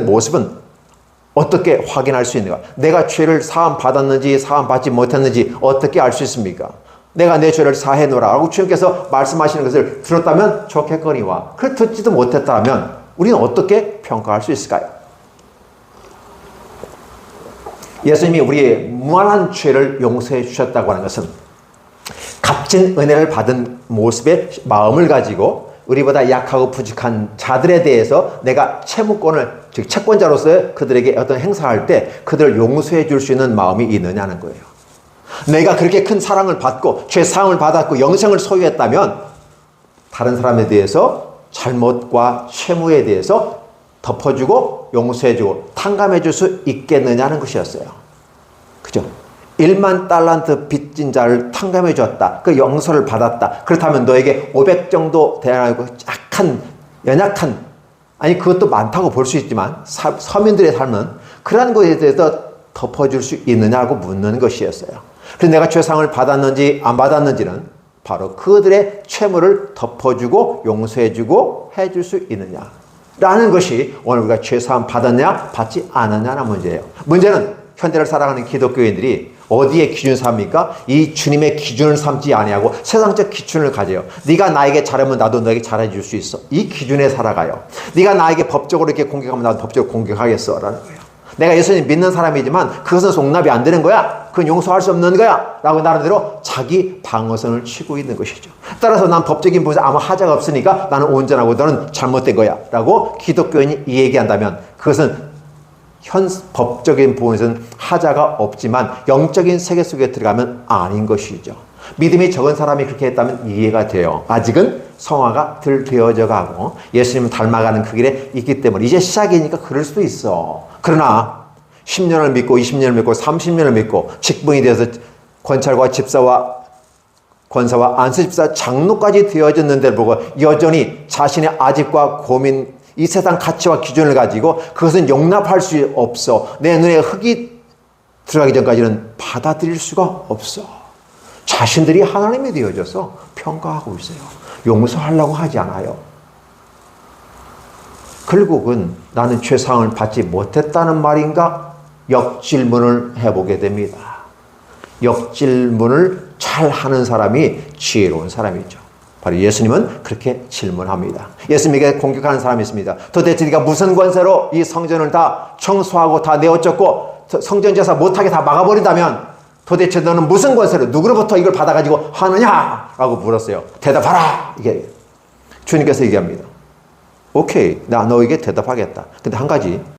모습은 어떻게 확인할 수 있는가? 내가 죄를 사함 받았는지 사함 받지 못했는지 어떻게 알 수 있습니까? 내가 내 죄를 사해 놓으라고 주님께서 말씀하시는 것을 들었다면 좋겠거니와 그 듣지도 못했다면 우리는 어떻게 평가할 수 있을까요? 예수님이 우리의 무한한 죄를 용서해 주셨다고 하는 것은 값진 은혜를 받은 모습의 마음을 가지고 우리보다 약하고 부족한 자들에 대해서 내가 채무권을 즉 채권자로서 그들에게 어떤 행사할 때 그들을 용서해 줄 수 있는 마음이 있느냐는 거예요. 내가 그렇게 큰 사랑을 받고 죄 사함을 받았고 영생을 소유했다면 다른 사람에 대해서 잘못과 채무에 대해서 덮어주고 용서해주고 탕감해 줄 수 있겠느냐는 것이었어요. 그죠? 1만 달란트 빚진 자를 탕감해 줬다. 그 용서를 받았다. 그렇다면 너에게 500 정도 되고 약한 연약한 아니 그것도 많다고 볼 수 있지만 사, 서민들의 삶은 그러한 것에 대해서 덮어줄 수 있느냐고 묻는 것이었어요. 그래서 내가 죄상을 받았는지 안 받았는지는 바로 그들의 채무를 덮어주고 용서해주고 해줄 수 있느냐. 라는 것이 오늘 우리가 죄사함 받았냐 받지 않았냐는 문제예요. 문제는 현대를 살아가는 기독교인들이 어디에 기준 삼습니까? 이 주님의 기준을 삼지 아니하고 세상적 기준을 가져요. 네가 나에게 잘하면 나도 너에게 잘해 줄 수 있어. 이 기준에 살아가요. 네가 나에게 법적으로 이렇게 공격하면 나도 법적으로 공격하겠어 라는 거예요. 내가 예수님 믿는 사람이지만 그것은 용납이 안 되는 거야. 그건 용서할 수 없는 거야. 라고 나름대로 자기 방어선을 치고 있는 것이죠. 따라서 난 법적인 부분에서 아무 하자가 없으니까 나는 온전하고 너는 잘못된 거야. 라고 기독교인이 얘기한다면 그것은 현 법적인 부분에서는 하자가 없지만 영적인 세계 속에 들어가면 아닌 것이죠. 믿음이 적은 사람이 그렇게 했다면 이해가 돼요. 아직은 성화가 덜 되어져 가고 예수님을 닮아가는 그 길에 있기 때문에 이제 시작이니까 그럴 수도 있어. 그러나 10년을 믿고 20년을 믿고 30년을 믿고 직분이 되어서 권찰과 집사와 권사와 안수집사 장로까지 되어졌는데 보고 여전히 자신의 아집과 고민 이 세상 가치와 기준을 가지고 그것은 용납할 수 없어. 내 눈에 흙이 들어가기 전까지는 받아들일 수가 없어. 자신들이 하나님이 되어져서 평가하고 있어요. 용서하려고 하지 않아요. 결국은 나는 죄상을 받지 못했다는 말인가? 역질문을 해보게 됩니다. 역질문을 잘 하는 사람이 지혜로운 사람이죠. 바로 예수님은 그렇게 질문합니다. 예수님에게 공격하는 사람이 있습니다. 도대체 네가 무슨 권세로 이 성전을 다 청소하고 다 내어쫓고 성전 제사 못하게 다 막아버린다면 도대체 너는 무슨 권세로 누구로부터 이걸 받아가지고 하느냐? 라고 물었어요. 대답하라! 이게 주님께서 얘기합니다. 오케이, 나 너에게 대답하겠다. 근데 한 가지